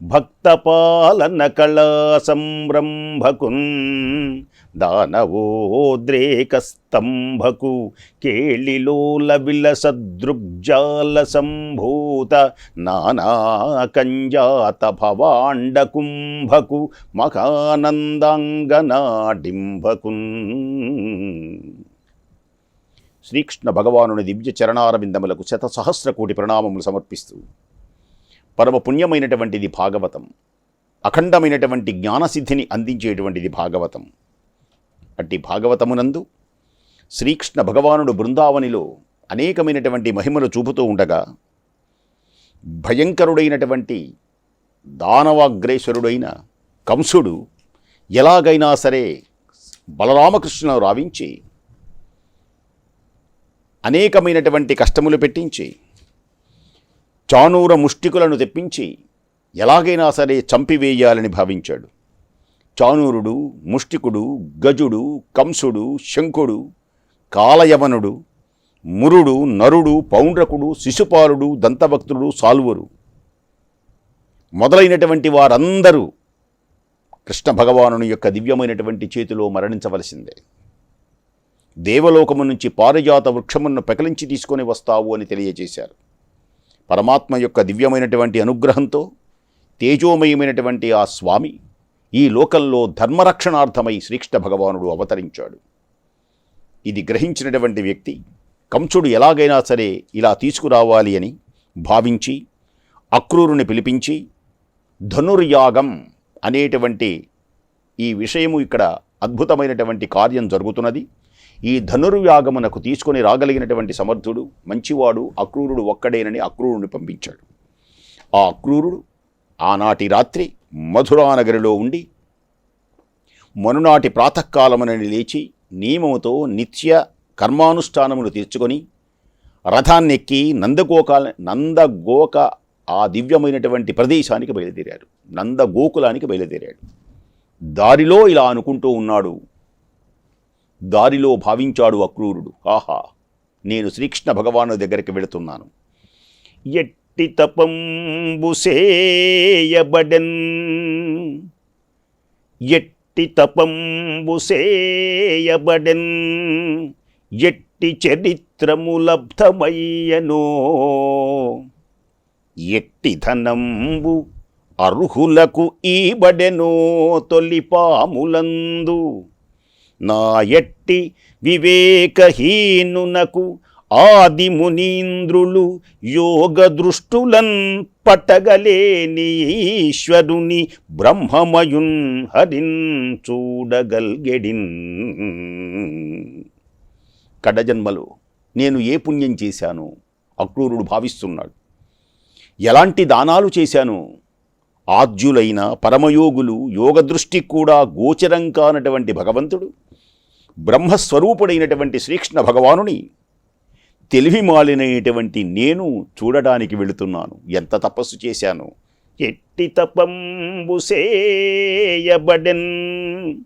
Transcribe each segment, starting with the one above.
భక్తపాలన కళా సంరంభకున్ దానవోద్రేకస్తంభకు కేళిలోల విలసదృగ్జాల సంభూత నానాకంజాత భవాండ కుంభకు మకానందాంగనాడింభకున్ శ్రీకృష్ణ భగవానుని దివ్య చరణారవిందములకు శత సహస్ర కోటి ప్రణామములు సమర్పిస్తూ పరమ పుణ్యమైనటువంటిది భాగవతం అఖండమైనటువంటి జ్ఞానసిద్ధిని అందించేటువంటిది భాగవతం. అట్టి భాగవతమునందు శ్రీకృష్ణ భగవానుడు బృందావనిలో అనేకమైనటువంటి మహిమలు చూపుతూ ఉండగా భయంకరుడైనటువంటి దానవాగ్రేశ్వరుడైన కంసుడు ఎలాగైనా సరే బలరామకృష్ణను రావించి అనేకమైనటువంటి కష్టములు పెట్టించి చానూర ముష్టికులను తెప్పించి ఎలాగైనా సరే చంపివేయాలని భావించాడు. చానూరుడు ముష్టికుడు గజుడు కంసుడు శంకుడు కాలయవనుడు మురుడు నరుడు పౌండ్రకుడు శిశుపాలుడు దంతభక్తుడు సాల్వరు. మొదలైనటువంటి వారందరూ కృష్ణ భగవానుని యొక్క దివ్యమైనటువంటి చేతిలో మరణించవలసిందే. దేవలోకము నుంచి పారిజాత వృక్షమును పెకలించి తీసుకొని వస్తావు అని తెలియజేశారు. పరమాత్మ యొక్క దివ్యమైనటువంటి అనుగ్రహంతో తేజోమయమైనటువంటి ఆ స్వామి ఈ లోకంలో ధర్మరక్షణార్థమై శ్రీకృష్ణ భగవానుడు అవతరించాడు. ఇది గ్రహించినటువంటి వ్యక్తి కంసుడు ఎలాగైనా సరే ఇలా తీసుకురావాలి అని భావించి అక్రూరుని పిలిపించి ధనుర్యాగం అనేటువంటి ఈ విషయము ఇక్కడ అద్భుతమైనటువంటి కార్యం జరుగుతున్నది. ఈ ధనుర్యాగమునకు తీసుకొని రాగలిగినటువంటి సమర్థుడు మంచివాడు అక్రూరుడు ఒక్కడేనని అక్రూరుని పంపించాడు. ఆ అక్రూరుడు ఆనాటి రాత్రి మధురానగరిలో ఉండి మనునాటి ప్రాతకాలమునని లేచి నియమముతో నిత్య కర్మానుష్ఠానములు తీర్చుకొని రథాన్నెక్కి నందగోకాల నందగోక ఆ దివ్యమైనటువంటి ప్రదేశానికి బయలుదేరాడు. నందగోకులానికి బయలుదేరాడు. దారిలో ఇలా అనుకుంటూ ఉన్నాడు. దారిలో భావించాడు అక్రూరుడు. ఆహా నేను శ్రీకృష్ణ భగవాను దగ్గరికి వెళుతున్నాను. ఎట్టి తపంబుసేయబడెన్ ఎట్టి తపంబుసేయబడెన్ ఎట్టి చరిత్రము లబ్ధమయ్యనో. ఎట్టి ధనంబు అర్హులకు ఈబడెనో తొలి పాములందు. నా ఎట్టి వివేకహీనునకు ఆది మునీంద్రులు యోగ దృష్టులన్ పటగలేని ఈశ్వరుని బ్రహ్మమయున్ హరిన్ చూడగల్గెడిన్. కడజన్మలో నేను ఏ పుణ్యం చేశాను అక్రూరుడు భావిస్తున్నాడు. ఎలాంటి దానాలు చేశాను ఆద్యులైన పరమయోగులు యోగదృష్టి కూడా గోచరం కానటువంటి భగవంతుడు. బ్రహ్మస్వరూపుడైనటువంటి శ్రీకృష్ణ భగవానుని తెలివి మాలినటువంటి నేను చూడడానికి వెళుతున్నాను. ఎంత తపస్సు చేశాను? ఎట్టి తపంబుసేయబడెన్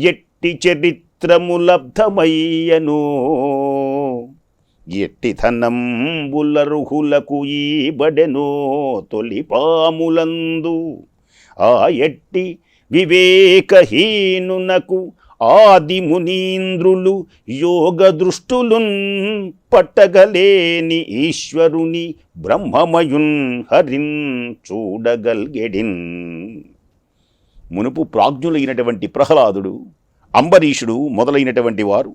ఎట్టి చరిత్రము లబ్ధమయ్యను ఎట్టి ధనంబులరుహులకు ఈబడెనో తొలి పాములందు ఆ ఎట్టి వివేకహీనునకు ఆది మునీంద్రులు యోగ దృష్టులున్ పట్టగలేని ఈశ్వరుని బ్రహ్మమయున్ హరిన్ చూడగల్గెడిన్. మునుపు ప్రాజ్ఞులైనటువంటి ప్రహ్లాదుడు అంబరీషుడు మొదలైనటువంటి వారు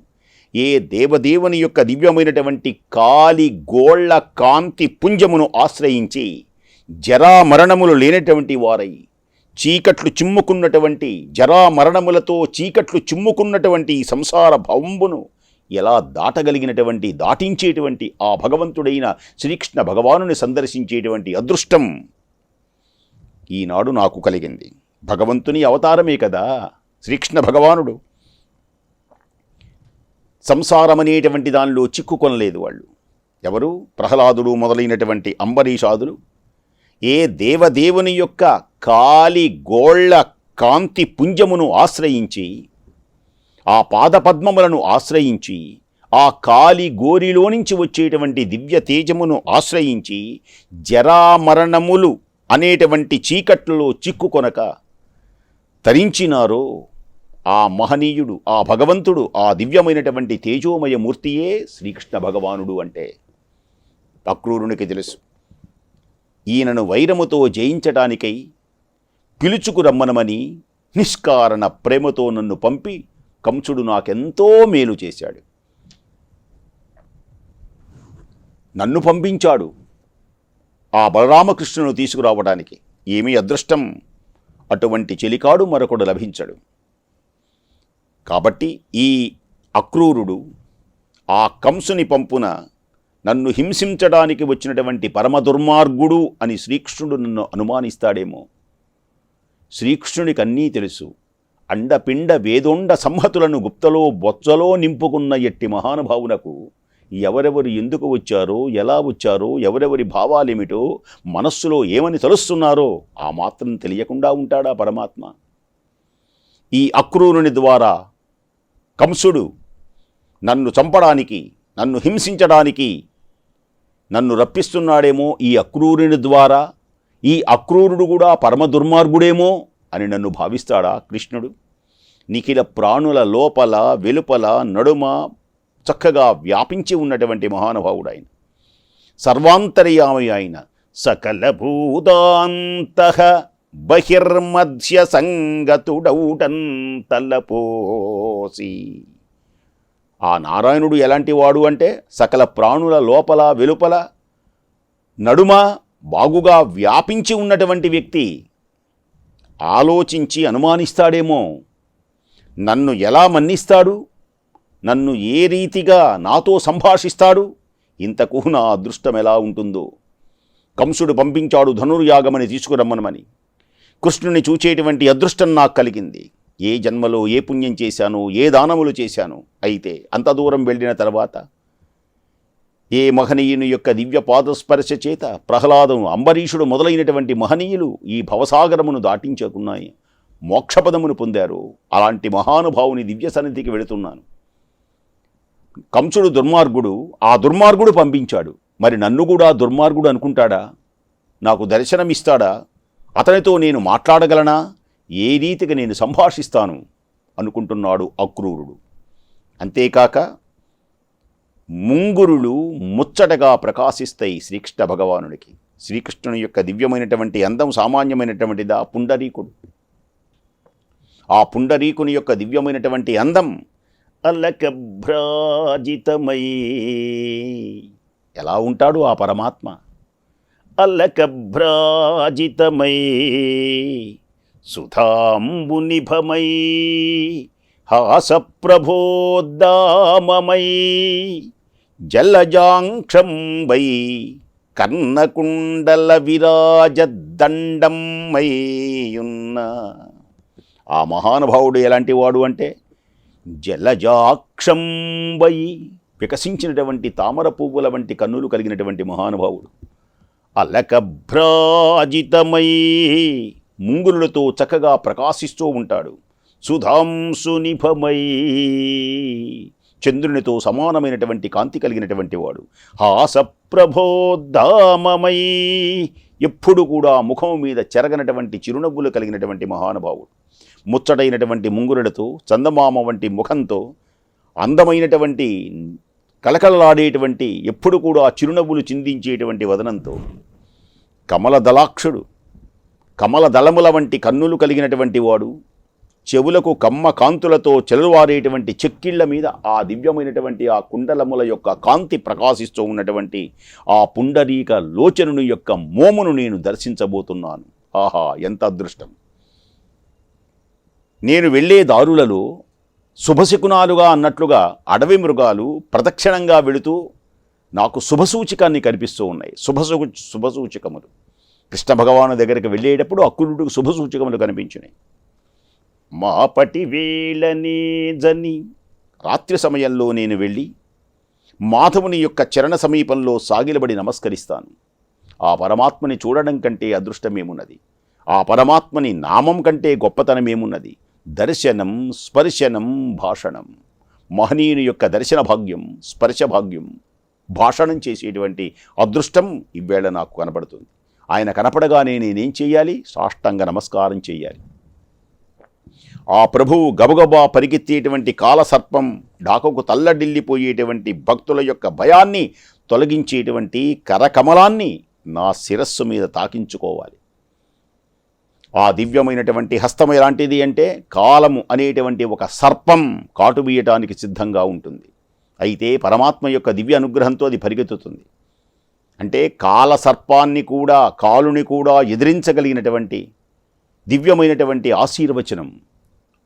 ఏ దేవదేవుని యొక్క దివ్యమైనటువంటి కాలి గోళ్ళ కాంతి పుంజమును ఆశ్రయించి జరామరణములు లేనటువంటి వారై చీకట్లు చిమ్ముకున్నటువంటి జరామరణములతో చీకట్లు చిమ్ముకున్నటువంటి ఈ సంసార భవంబును ఎలా దాటగలిగినటువంటి దాటించేటువంటి ఆ భగవంతుడైన శ్రీకృష్ణ భగవానుని సందర్శించేటువంటి అదృష్టం ఈనాడు నాకు కలిగింది. భగవంతుని అవతారమే కదా శ్రీకృష్ణ భగవానుడు. సంసారం అనేటువంటి దానిలో చిక్కుకొనలేదు వాళ్ళు. ఎవరు? ప్రహ్లాదుడు మొదలైనటువంటి అంబరీషాదులు. ఏ దేవదేవుని యొక్క కాలి గోళ్ళ కాంతి పుంజమును ఆశ్రయించి ఆ పాదపద్మములను ఆశ్రయించి ఆ కాలి గోరిలో నుంచి వచ్చేటువంటి దివ్య తేజమును ఆశ్రయించి జరామరణములు అనేటువంటి చీకట్లలో చిక్కుకొనక తరించినారో ఆ మహనీయుడు ఆ భగవంతుడు ఆ దివ్యమైనటువంటి తేజోమయ మూర్తియే శ్రీకృష్ణ భగవానుడు అంటే. అక్రూరునికి తెలుసు. ఈయనను వైరముతో జయించటానికై పిలుచుకు రమ్మనమని నిష్కారణ ప్రేమతో నన్ను పంపి కంసుడు నాకెంతో మేలు చేశాడు. నన్ను పంపించాడు ఆ బలరామకృష్ణును తీసుకురావడానికి. ఏమీ అదృష్టం? అటువంటి చెలికాడు మరొకడు లభించడు. కాబట్టి ఈ అక్రూరుడు ఆ కంసుని పంపున నన్ను హింసించడానికి వచ్చినటువంటి పరమ దుర్మార్గుడు అని శ్రీకృష్ణుడు నన్ను అనుమానిస్తాడేమో. శ్రీకృష్ణుడికి అన్నీ తెలుసు. అండపిండ వేదొండ సంహతులను గుప్తలో బొచ్చలో నింపుకున్న ఎట్టి మహానుభావునకు ఎవరెవరు ఎందుకు వచ్చారో ఎలా వచ్చారో ఎవరెవరి భావాలేమిటో మనస్సులో ఏమని తలుస్తున్నారో ఆ మాత్రం తెలియకుండా ఉంటాడా పరమాత్మ? ఈ అక్రూరుని ద్వారా కంసుడు నన్ను చంపడానికి నన్ను హింసించడానికి నన్ను రప్పిస్తున్నాడేమో ఈ అక్రూరుని ద్వారా ఈ అక్రూరుడు కూడా పరమ దుర్మార్గుడేమో అని నన్ను భావిస్తాడా కృష్ణుడు? నిఖిల ప్రాణుల లోపల వెలుపల నడుమ చక్కగా వ్యాపించి ఉన్నటువంటి మహానుభావుడు ఆయన. సర్వాంతర్యామి ఆయన. సకల భూతాంత బహిర్మధ్య సంగతుడౌటన్ తలపోసి. ఆ నారాయణుడు ఎలాంటి వాడు అంటే సకల ప్రాణుల లోపల వెలుపల నడుమ బాగుగా వ్యాపించి ఉన్నటువంటి వ్యక్తి ఆలోచించి అనుమానిస్తాడేమో. నన్ను ఎలా మన్నిస్తాడు? నన్ను ఏ రీతిగా నాతో సంభాషిస్తాడు? ఇంతకు నా అదృష్టం ఎలా ఉంటుందో. కంసుడు పంపించాడు ధనుర్యాగమని తీసుకురమ్మనమని. కృష్ణుని చూచేటువంటి అదృష్టం నాకు కలిగింది. ఏ జన్మలో ఏ పుణ్యం చేశానో ఏ దానములు చేశాను అయితే అంత దూరం వెళ్ళిన తర్వాత ఏ మహనీయుని యొక్క దివ్య పాదస్పర్శ చేత ప్రహ్లాదము అంబరీషుడు మొదలైనటువంటి మహనీయులు ఈ భవసాగరమును దాటించకున్నాయి. మోక్షపదమును పొందారు. అలాంటి మహానుభావుని దివ్య సన్నిధికి వెళుతున్నాను. కంసుడు దుర్మార్గుడు ఆ దుర్మార్గుడు పంపించాడు. మరి నన్ను కూడా దుర్మార్గుడు అనుకుంటాడా? నాకు దర్శనమిస్తాడా? అతనితో నేను మాట్లాడగలనా? ఏ రీతిగా నేను సంభాషిస్తాను? అనుకుంటున్నాడు అక్రూరుడు. అంతేకాక ముంగురులు ముచ్చటగా ప్రకాశిస్తాయి శ్రీకృష్ణ భగవానుడికి. శ్రీకృష్ణుని యొక్క దివ్యమైనటువంటి అందం సామాన్యమైనటువంటిదా? పుండరీకుడు. ఆ పుండరీకుని యొక్క దివ్యమైనటువంటి అందం అలకభ్రాజితమై. ఎలా ఉంటాడు ఆ పరమాత్మ? అలకభ్రాజితమై. సుధాంబునిభమై. హాసప్రభోద్దామమై. జలజాంక్షం వై కర్ణకుండల విరాజదండంమై ఆ మహానుభావుడు ఎలాంటి వాడు అంటే జలజాక్షం వై వికసించినటువంటి తామర పువ్వుల వంటి కన్నులు కలిగినటువంటి మహానుభావుడు. అలకభ్రాజితమై ముంగురులతో చక్కగా ప్రకాశిస్తూ ఉంటాడు. సుధాంసునిభమై చంద్రునితో సమానమైనటువంటి కాంతి కలిగినటువంటి వాడు. హాసప్రభోద్ధామమై ఎప్పుడు కూడా ముఖం మీద చెరగనటువంటి చిరునవ్వులు కలిగినటువంటి మహానుభావుడు. ముచ్చటైనటువంటి ముంగురులతో చందమామ వంటి ముఖంతో అందమైనటువంటి కలకలలాడేటువంటి ఎప్పుడు కూడా చిరునవ్వులు చిందించేటువంటి వదనంతో కమల దళాక్షుడు కమల దళముల వంటి కన్నులు కలిగినటువంటి వాడు చెవులకు కమ్మ కాంతులతో చెలవారేటువంటి చెక్కిళ్ళ మీద ఆ దివ్యమైనటువంటి ఆ కుండలముల యొక్క కాంతి ప్రకాశిస్తూ ఉన్నటువంటి ఆ పుండరీక లోచనుని యొక్క మోమును నేను దర్శించబోతున్నాను. ఆహా ఎంత అదృష్టం. నేను వెళ్ళే దారులలో శుభశకునాలుగా అన్నట్లుగా అడవి మృగాలు ప్రదక్షిణంగా వెళుతూ నాకు శుభసూచికాన్ని కనిపిస్తూ ఉన్నాయి. శుభసూ శుభసూచకములు. కృష్ణ భగవాను దగ్గరికి వెళ్ళేటప్పుడు అక్కులుడికి శుభసూచకములు కనిపించినాయి. మాపటి వేళనే జని రాత్రి సమయంలో నేను వెళ్ళి మాధవుని యొక్క చరణ సమీపంలో సాగిలబడి నమస్కరిస్తాను. ఆ పరమాత్మని చూడడం కంటే అదృష్టమేమున్నది? ఆ పరమాత్మని నామం కంటే గొప్పతనమేమున్నది? దర్శనం స్పర్శనం భాషణం. మహనీయుని యొక్క దర్శన భాగ్యం స్పర్శ భాగ్యం భాషణం చేసేటువంటి అదృష్టం ఇవేళ నాకు కనపడుతుంది ఆయన కనపడగానే నేనేం చేయాలి? సాష్టంగ నమస్కారం చేయాలి. ఆ ప్రభువు గబగబా పరిగెత్తేటువంటి కాలసర్పం డాకకు తల్లడిల్లిపోయేటువంటి భక్తుల యొక్క భయాన్ని తొలగించేటువంటి కరకమలాన్ని నా శిరస్సు మీద తాకించుకోవాలి. ఆ దివ్యమైనటువంటి హస్తం ఎలాంటిది అంటే కాలము అనేటువంటి ఒక సర్పం కాటుబీయటానికి సిద్ధంగా ఉంటుంది. అయితే పరమాత్మ యొక్క దివ్య అనుగ్రహంతో అది పరిగెత్తుతుంది. అంటే కాల సర్పాన్ని కూడా కాలుని కూడా ఎదిరించగలిగినటువంటి దివ్యమైనటువంటి ఆశీర్వచనం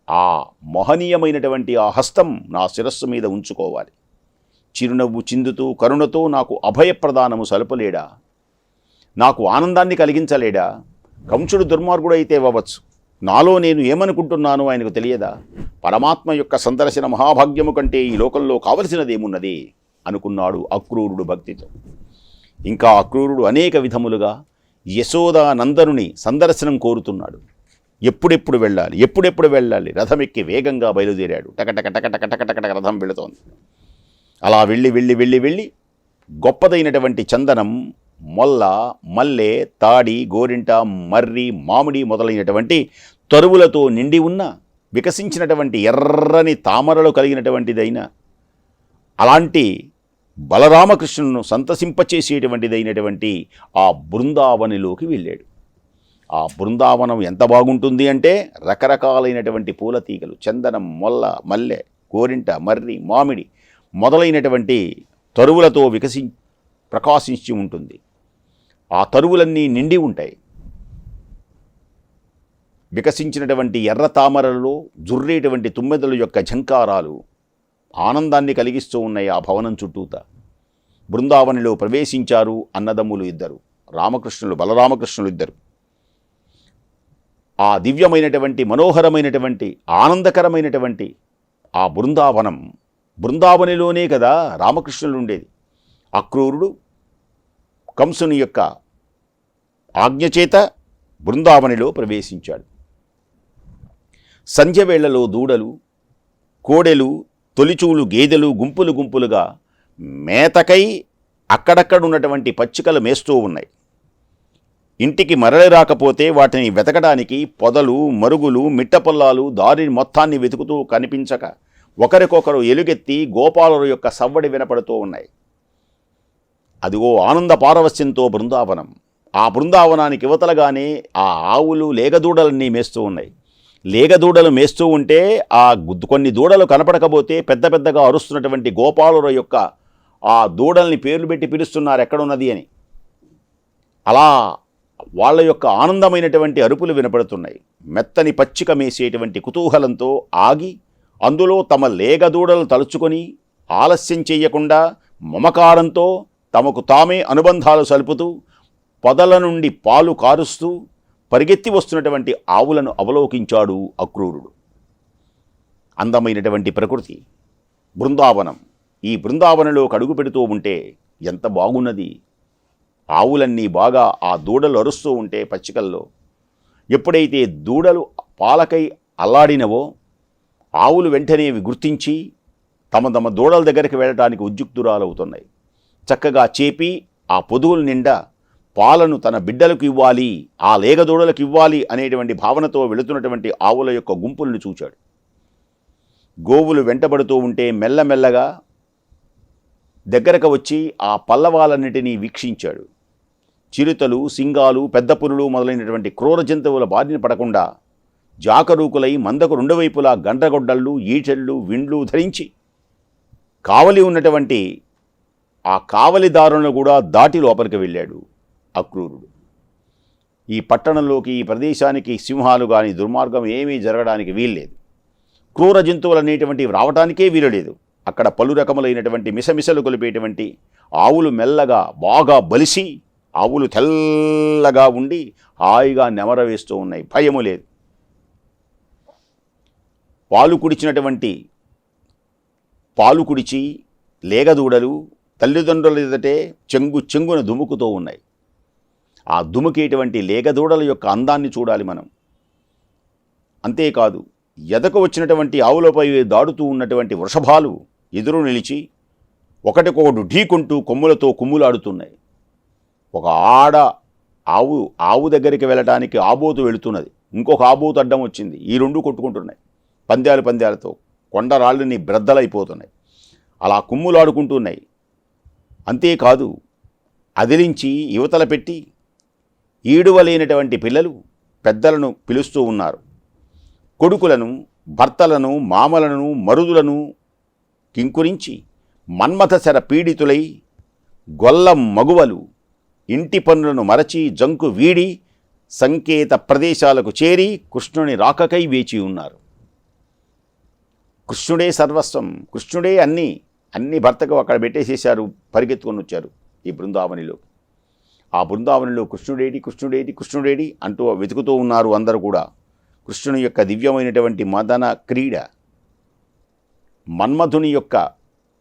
ఆ మహనీయమైనటువంటి ఆ హస్తం నా శిరస్సు మీద ఉంచుకోవాలి. చిరునవ్వు చిందుతూ కరుణతో నాకు అభయప్రదానము సలుపలేడా? నాకు ఆనందాన్ని కలిగించలేడా? కంసుడు దుర్మార్గుడు అయితే అవ్వచ్చు. నాలో నేను ఏమనుకుంటున్నానో ఆయనకు తెలియదా? పరమాత్మ యొక్క సందర్శన మహాభాగ్యము కంటే ఈ లోకంలో కావలసినదేమున్నది? అనుకున్నాడు అక్రూరుడు భక్తితో. ఇంకా అక్రూరుడు అనేక విధములుగా యశోదా నందనుని సందర్శనం కోరుతున్నాడు. ఎప్పుడెప్పుడు వెళ్ళాలి? ఎప్పుడెప్పుడు వెళ్ళాలి? రథం ఎక్కి వేగంగా బయలుదేరాడు. టకటక టకటక టకటక రథం వెళుతోంది. అలా వెళ్ళి వెళ్ళి వెళ్ళి వెళ్ళి గొప్పదైనటువంటి చందనం మొల్ల మల్లె తాడి గోరింట మర్రి మామిడి మొదలైనటువంటి తరువులతో నిండి ఉన్న వికసించినటువంటి ఎర్రని తామరలు కలిగినటువంటిదైన అలాంటి బలరామకృష్ణును సంతసింపచేసేటువంటిదైనటువంటి ఆ బృందావనిలోకి వెళ్ళాడు. ఆ బృందావనం ఎంత బాగుంటుంది అంటే రకరకాలైనటువంటి పూల తీగలు చందనం మొల్ల మల్లె గోరింట మర్రి మామిడి మొదలైనటువంటి తరువులతో వికసి ప్రకాశించి ఉంటుంది. ఆ తరువులన్నీ నిండి ఉంటాయి. వికసించినటువంటి ఎర్ర తామరలలో జుర్రేటువంటి తుమ్మెదల యొక్క ఝంకారాలు ఆనందాన్ని కలిగిస్తూ ఉన్నాయి ఆ భవనం చుట్టూత. బృందావనిలో ప్రవేశించారు అన్నదమ్ములు ఇద్దరు రామకృష్ణులు బలరామకృష్ణులు ఇద్దరు. ఆ దివ్యమైనటువంటి మనోహరమైనటువంటి ఆనందకరమైనటువంటి ఆ బృందావనం. బృందావనిలోనే కదా రామకృష్ణులు ఉండేది. అక్రూరుడు కంసుని యొక్క ఆజ్ఞచేత బృందావనిలో ప్రవేశించాడు. సంధ్యవేళలో దూడలు కోడెలు తొలిచూలు గేదెలు గుంపులు గుంపులుగా మేతకై అక్కడక్కడ ఉన్నటువంటి పచ్చికలు మేస్తూ ఉన్నాయి. ఇంటికి మరలి రాకపోతే వాటిని వెతకడానికి పొదలు మరుగులు మిట్టపొల్లాలు దారిని మొత్తాన్ని వెతుకుతూ కనిపించక ఒకరికొకరు ఎలుగెత్తి గోపాలుల యొక్క సవ్వడి వినపడుతూ ఉన్నాయి. అదిగో ఆనంద పారవస్యంతో బృందావనం. ఆ బృందావనానికి యువతలగానే ఆ ఆవులు లేగదూడలన్నీ మేస్తూ ఉన్నాయి. లేగదూడలు మేస్తూ ఉంటే ఆ కొన్ని దూడలు కనపడకపోతే పెద్ద పెద్దగా అరుస్తున్నటువంటి గోపాలుల యొక్క ఆ దూడల్ని పేర్లు పెట్టి పిలుస్తున్నారు ఎక్కడున్నది అని. అలా వాళ్ళ యొక్క ఆనందమైనటువంటి అరుపులు వినపడుతున్నాయి. మెత్తని పచ్చిక మేసేటువంటి కుతూహలంతో ఆగి అందులో తమ లేగదూడలు తలుచుకొని ఆలస్యం చేయకుండా మమకారంతో తమకు తామే అనుబంధాలు సలుపుతూ పొదల నుండి పాలు కారుస్తూ పరిగెత్తి వస్తున్నటువంటి ఆవులను అవలోకించాడు అక్రూరుడు. అందమైనటువంటి ప్రకృతి బృందావనం. ఈ బృందావనంలో కడుగు పెడుతూ ఉంటే ఎంత బాగున్నది. ఆవులన్నీ బాగా ఆ దూడలు అరుస్తూ ఉంటే పచ్చికల్లో. ఎప్పుడైతే దూడలు పాలకై అల్లాడినవో ఆవులు వెంటనే గుర్తించి తమ తమ దూడల దగ్గరికి వెళ్ళడానికి ఉద్యుక్తురాలవుతున్నాయి. చక్కగా చేపి ఆ పొదువుల నిండా పాలను తన బిడ్డలకు ఇవ్వాలి ఆ లేగ దూడలకు ఇవ్వాలి అనేటువంటి భావనతో వెళుతున్నటువంటి ఆవుల యొక్క గుంపులను చూచాడు. గోవులు వెంటబడుతూ ఉంటే మెల్లమెల్లగా దగ్గరకు వచ్చి ఆ పల్లవాలన్నిటినీ వీక్షించాడు. చిరుతలు సింగాలు పెద్ద పులులు మొదలైనటువంటి క్రూర జంతువుల బారిన పడకుండా జాకరూకులై మందకు రెండు వైపులా గండ్రగొడ్డళ్ళు ఈటెళ్ళు విండ్లు ధరించి కావలి ఉన్నటువంటి ఆ కావలిదారులను కూడా దాటి లోపలికి వెళ్ళాడు అక్రూరుడు. ఈ పట్టణంలోకి ఈ ప్రదేశానికి సింహాలు కానీ దుర్మార్గం ఏమీ జరగడానికి వీల్లేదు. క్రూర జంతువులు అనేటువంటివి రావటానికే వీలలేదు. అక్కడ పలు రకములైనటువంటి మిసమిసలు కొలిపేటువంటి ఆవులు మెల్లగా బాగా బలిసి ఆవులు తెల్లగా ఉండి హాయిగా నెమర వేస్తూ ఉన్నాయి. భయము లేదు. పాలు కుడిచినటువంటి పాలు కుడిచి లేగదూడలు తల్లిదండ్రుల ఎదుటే చెంగు చెంగున దుముకుతూ ఉన్నాయి. ఆ దుముకేటువంటి లేగదూడల యొక్క అందాన్ని చూడాలి మనం. అంతేకాదు ఎదకు వచ్చినటువంటి ఆవులపై దాడుతూ ఉన్నటువంటి వృషభాలు ఎదురు నిలిచి ఒకటికొకటి ఢీకొంటూ కొమ్ములతో కుమ్ములాడుతున్నాయి. ఒక ఆడ ఆవు ఆవు దగ్గరికి వెళ్ళటానికి ఆబోతు వెళుతున్నది. ఇంకొక ఆబోతు అడ్డం వచ్చింది. ఈ రెండు కొట్టుకుంటున్నాయి. పందాలు పందాలతో కొండ రాళ్ళని బ్రద్దలైపోతున్నాయి. అలా కుమ్ములాడుకుంటున్నాయి. అంతేకాదు అదిలించి యువతల పెట్టి ఈడువలేనటువంటి పిల్లలు పెద్దలను పిలుస్తూ ఉన్నారు. కొడుకులను భర్తలను మామలను మరుదులను కింకురించి మన్మథశర పీడితులై గొల్ల మగువలు ఇంటి పనులను మరచి జంకు వీడి సంకేత ప్రదేశాలకు చేరి కృష్ణుని రాకకై వేచి ఉన్నారు. కృష్ణుడే సర్వస్వం కృష్ణుడే అన్నీ అన్ని భర్తకు అక్కడ పెట్టేసేశారు పరిగెత్తుకొని వచ్చారు ఈ బృందావనిలో ఆ బృందావనిలో కృష్ణుడేడి కృష్ణుడేడి కృష్ణుడేడి అంటూ వెతుకుతూ ఉన్నారు అందరూ కూడా. కృష్ణుని యొక్క దివ్యమైనటువంటి మదన క్రీడ మన్మధుని యొక్క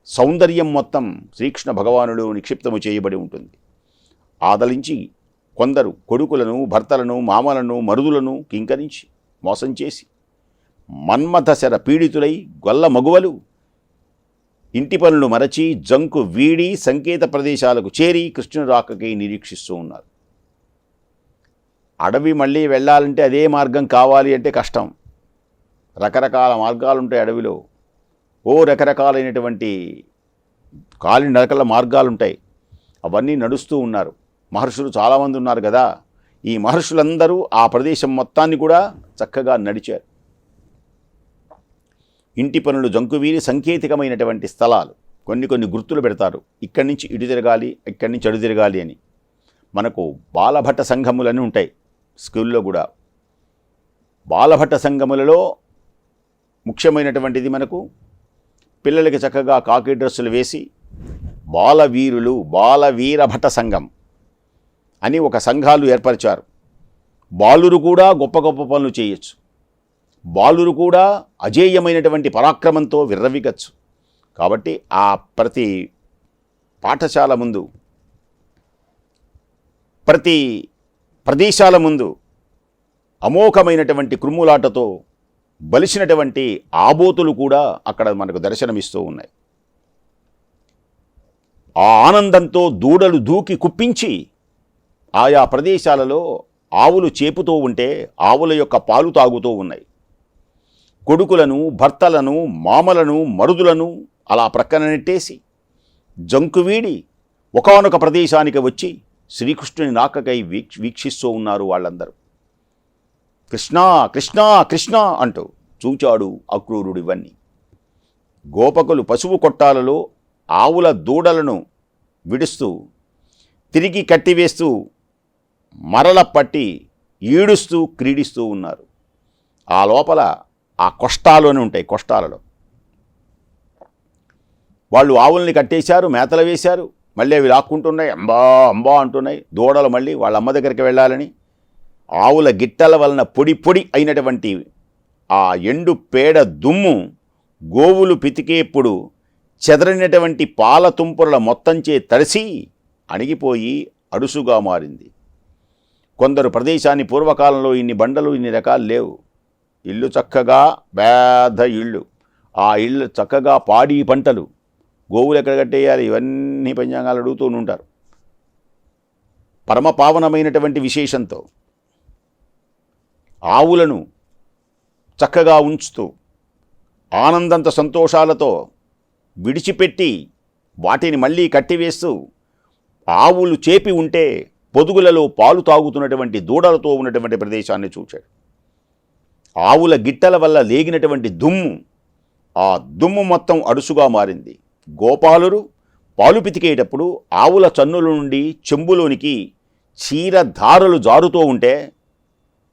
సౌందర్యం మొత్తం శ్రీకృష్ణ భగవానుడు నిక్షిప్తము చేయబడి ఉంటుంది. ఆదలించి కొందరు కొడుకులను భర్తలను మామలను మరుదులను కింకరించి మోసం చేసి మన్మథశర పీడితులై గొల్ల మగువలు ఇంటి పనులు మరచి జంకు వీడి సంకేత ప్రదేశాలకు చేరి కృష్ణుని రాకకై నిరీక్షిస్తూ ఉన్నారు. అడవి మళ్ళీ వెళ్ళాలంటే అదే మార్గం కావాలి అంటే కష్టం. రకరకాల మార్గాలు ఉంటాయి అడవిలో. ఓ రకరకాలైనటువంటి కాలి నరకల మార్గాలు ఉంటాయి అవన్నీ నడుస్తూ ఉన్నారు. మహర్షులు చాలామంది ఉన్నారు కదా. ఈ మహర్షులందరూ ఆ ప్రదేశం మొత్తాన్ని కూడా చక్కగా నడిచారు. ఇంటి పనులు జంకువీరి సంకేతికమైనటువంటి స్థలాలు. కొన్ని కొన్ని గుర్తులు పెడతారు. ఇక్కడి నుంచి ఇటు తిరగాలి ఇక్కడి నుంచి అడు తిరగాలి అని. మనకు బాలభట్ట సంఘములని ఉంటాయి స్కూల్లో కూడా. బాలభట్ట సంఘములలో ముఖ్యమైనటువంటిది మనకు పిల్లలకి చక్కగా కాకి డ్రెస్సులు వేసి బాలవీరులు బాలవీరభట సంఘం. అని ఒక సంఘాలు ఏర్పరిచారు. బాలురు కూడా గొప్ప గొప్ప పనులు చేయొచ్చు. బాలురు కూడా అజేయమైనటువంటి పరాక్రమంతో విర్రవిగచ్చు. కాబట్టి ఆ ప్రతి పాఠశాల ముందు ప్రతి ప్రదేశాల ముందు అమోఘమైనటువంటి కృమ్ములాటతో బలిసినటువంటి ఆబోతులు కూడా అక్కడ మనకు దర్శనమిస్తూ ఉన్నాయి. ఆ ఆనందంతో దూడలు దూకి కుప్పించి ఆయా ప్రదేశాలలో ఆవులు చేపుతూ ఉంటే ఆవుల యొక్క పాలు తాగుతూ ఉన్నాయి. కొడుకులను భర్తలను మామలను మరుదులను అలా ప్రక్కన నెట్టేసి జంకువీడి ఒకనొక ప్రదేశానికి వచ్చి శ్రీకృష్ణుని నాకకై వీక్ష వీక్షిస్తూ ఉన్నారు వాళ్ళందరూ. కృష్ణ కృష్ణ కృష్ణ అంటూ చూచాడు అక్రూరుడు ఇవన్నీ. గోపకులు పశువు కొట్టాలలో ఆవుల దూడలను విడుస్తూ తిరిగి కట్టివేస్తూ మరల పట్టి ఈడుస్తూ క్రీడిస్తూ ఉన్నారు. ఆ లోపల ఆ కొష్టాలోనే ఉంటాయి కొష్టాలలో. వాళ్ళు ఆవుల్ని కట్టేశారు మేతలు వేశారు మళ్ళీ అవి లాక్కుంటున్నాయి అంబా అంబా అంటున్నాయి. దూడలు మళ్ళీ వాళ్ళ అమ్మ దగ్గరికి వెళ్ళాలని ఆవుల గిట్టల వలన పొడి పొడి అయినటువంటి ఆ ఎండు పేడ దుమ్ము గోవులు పితికేప్పుడు చెదరినటువంటి పాల తుంపురల మొత్తంచే తడిసి అణిగిపోయి అడుసుగా మారింది. కొందరు ప్రదేశాన్ని పూర్వకాలంలో ఇన్ని బండలు ఇన్ని రకాలు లేవు. ఇల్లు చక్కగా పేద ఇళ్ళు. ఆ ఇళ్ళు చక్కగా పాడి పంటలు. గోవులు ఎక్కడ కట్టేయాలి? ఇవన్నీ పంచాంగాలు అడుగుతూ ఉంటారు. పరమ పావనమైనటువంటి విశేషంతో ఆవులను చక్కగా ఉంచుతూ ఆనందంత సంతోషాలతో విడిచిపెట్టి వాటిని మళ్ళీ కట్టివేస్తూ ఆవులు చేపి ఉంటే పొదుగులలో పాలు తాగుతున్నటువంటి దూడలతో ఉన్నటువంటి ప్రదేశాన్ని చూచాడు. ఆవుల గిట్టల వల్ల లేగినటువంటి దుమ్ము ఆ దుమ్ము మొత్తం అడుసుగా మారింది. గోపాలురు పాలు పితికేటప్పుడు ఆవుల చన్నుల నుండి చెంబులోనికి చీర ధారలు జారుతూ ఉంటే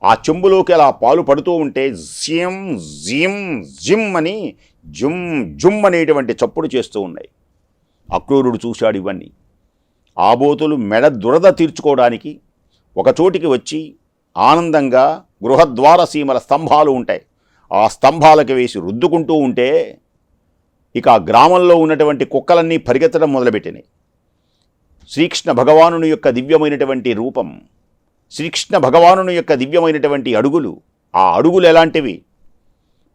ఆ చెంబులోకి అలా పాలు పడుతూ ఉంటే జిమ్ జిమ్ జిమ్ అని జుమ్ జుమ్ అనేటువంటి చప్పుడు చేస్తూ ఉన్నాయి. అక్రూరుడు చూశాడు ఇవన్నీ. ఆబోతులు మెడ దురద తీర్చుకోవడానికి ఒకచోటికి వచ్చి ఆనందంగా గృహద్వార సీమల స్తంభాలు ఉంటాయి. ఆ స్తంభాలకు వేసి రుద్దుకుంటూ ఉంటే ఇక ఆ గ్రామంలో ఉన్నటువంటి కుక్కలన్నీ పరిగెత్తడం మొదలుపెట్టినాయి. శ్రీకృష్ణ భగవానుని యొక్క దివ్యమైనటువంటి రూపం శ్రీకృష్ణ భగవానుని యొక్క దివ్యమైనటువంటి అడుగులు ఆ అడుగులు ఎలాంటివి?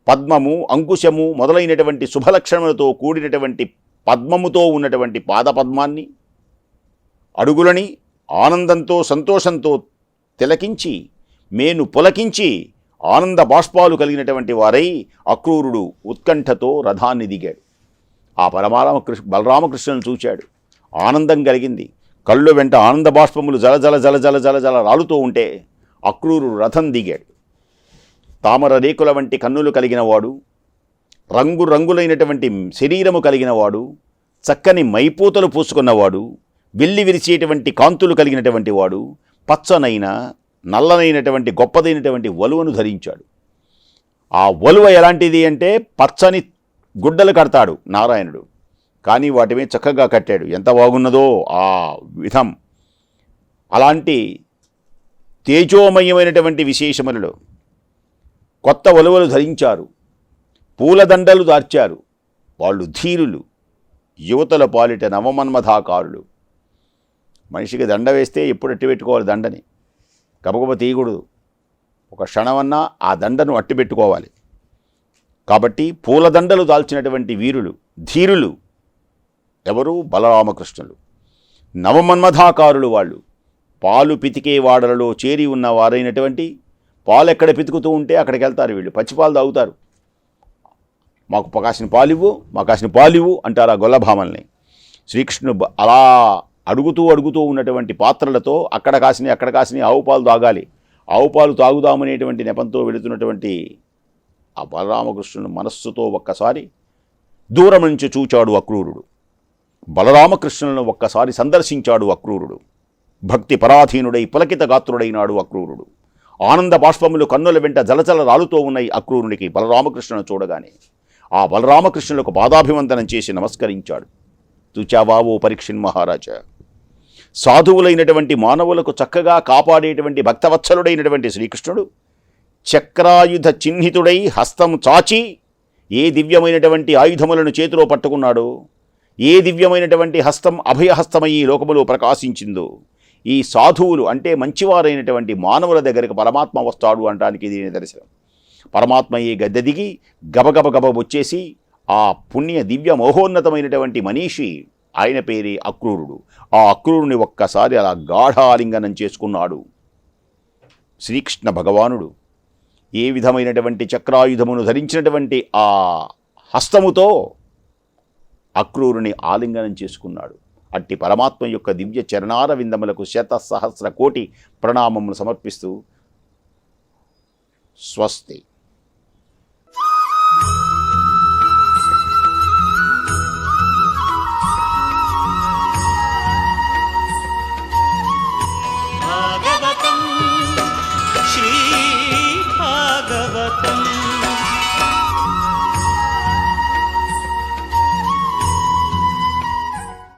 పద్మము అంకుశము మొదలైనటువంటి శుభలక్షణములతో కూడినటువంటి పద్మముతో ఉన్నటువంటి పాదపద్మాన్ని అడుగులని ఆనందంతో సంతోషంతో తిలకించి మేను పులకించి ఆనంద బాష్పాలు కలిగినటువంటి వారై అక్రూరుడు ఉత్కంఠతో రథాన్ని దిగాడు. ఆ పరమారామకృష్ణ బలరామకృష్ణుని చూచాడు. ఆనందం కలిగింది. కళ్ళు వెంట ఆనంద బాష్పములు జల జల జల జల జల జల రాలుతూ ఉంటే అక్రూరుడు రథం దిగాడు. తామర రేకుల వంటి కన్నులు కలిగినవాడు రంగురంగులైనటువంటి రంగు రంగులైనటువంటి శరీరము కలిగినవాడు చక్కని మైపూతలు పూసుకున్నవాడు వెళ్ళి విరిచేటువంటి కాంతులు కలిగినటువంటి వాడు పచ్చనైన నల్లనైనటువంటి గొప్పదైనటువంటి వలువను ధరించాడు. ఆ వలువ ఎలాంటిది అంటే పచ్చని గుడ్డలు కడతాడు నారాయణుడు. కానీ వాటి మీద చక్కగా కట్టాడు. ఎంత బాగున్నదో ఆ విధం. అలాంటి తేజోమయమైనటువంటి విశేషములలో కొత్త ఒలువలు ధరించారు. పూలదండలు దార్చారు. వాళ్ళు ధీరులు. యువతల పాలిట నవమన్మధాకారులు మనిషికి దండ వేస్తే ఎప్పుడు అట్టి పెట్టుకోవాలి దండని. గబగబ తీయకూడదు. ఒక క్షణమన్నా ఆ దండను అట్టి పెట్టుకోవాలి. కాబట్టి పూలదండలు దాల్చినటువంటి వీరులు ధీరులు ఎవరు? బలరామకృష్ణులు. నవమన్మథాకారులు వాళ్ళు. పాలు పితికే వాడలలో చేరి ఉన్న వారైనటువంటి పాలు ఎక్కడ పితుకుతూ ఉంటే అక్కడికి వెళ్తారు వీళ్ళు. పచ్చిపాలు తాగుతారు. మాకు కాసిన పాలివ్వు మాకు కాసిన పాలివ్వు అంటారు ఆ గొల్లభామల్ని. శ్రీకృష్ణుడు అలా అడుగుతూ అడుగుతూ ఉన్నటువంటి పాత్రలతో అక్కడ కాసిన అక్కడ కాసిన ఆవు పాలు తాగాలి. ఆవు పాలు తాగుదామనేటువంటి నెపంతో వెళుతున్నటువంటి ఆ బలరామకృష్ణుని మనస్సుతో ఒక్కసారి దూరం నుంచి చూచాడు అక్రూరుడు. బలరామకృష్ణులను ఒక్కసారి సందర్శించాడు అక్రూరుడు. భక్తి పరాధీనుడై పులకిత గాత్రుడైనాడు అక్రూరుడు. ఆనంద బాష్పములు కన్నుల వెంట జలజల రాలుతూ ఉన్నాయి అక్రూరునికి బలరామకృష్ణను చూడగానే. ఆ బలరామకృష్ణులకు పాదాభివందనం చేసి నమస్కరించాడు. చూచావా ఓ పరీక్షిన్ మహారాజా? సాధువులైనటువంటి మానవులకు చక్కగా కాపాడేటువంటి భక్తవత్సలుడైనటువంటి శ్రీకృష్ణుడు చక్రాయుధ చిహ్నితుడై హస్తం చాచి ఏ దివ్యమైనటువంటి ఆయుధములను చేతిలో పట్టుకున్నాడో ఏ దివ్యమైనటువంటి హస్తం అభయహస్తమై ఈ లోకములో ప్రకాశించిందో ఈ సాధువులు అంటే మంచివారైనటువంటి మానవుల దగ్గరకు పరమాత్మ వస్తాడు అనడానికి ఇది నిదర్శనం పరమాత్మ ఈ గద్దె దిగి గబగబ గబ వచ్చేసి ఆ పుణ్య దివ్య మహోన్నతమైనటువంటి మనీషి ఆయన పేరే అక్రూరుడు. ఆ అక్రూరుని ఒక్కసారి అలా గాఢాలింగనం చేసుకున్నాడు. శ్రీకృష్ణ భగవానుడు. ఏ విధమైనటువంటి చక్రాయుధమును ధరించినటువంటి ఆ హస్తముతో అక్రూరుని ఆలింగనం చేసుకున్నాడు. అట్టి పరమాత్మ యొక్క దివ్య చరణార విందములకు శత సహస్ర కోటి ప్రణామమును సమర్పిస్తూ స్వస్తి.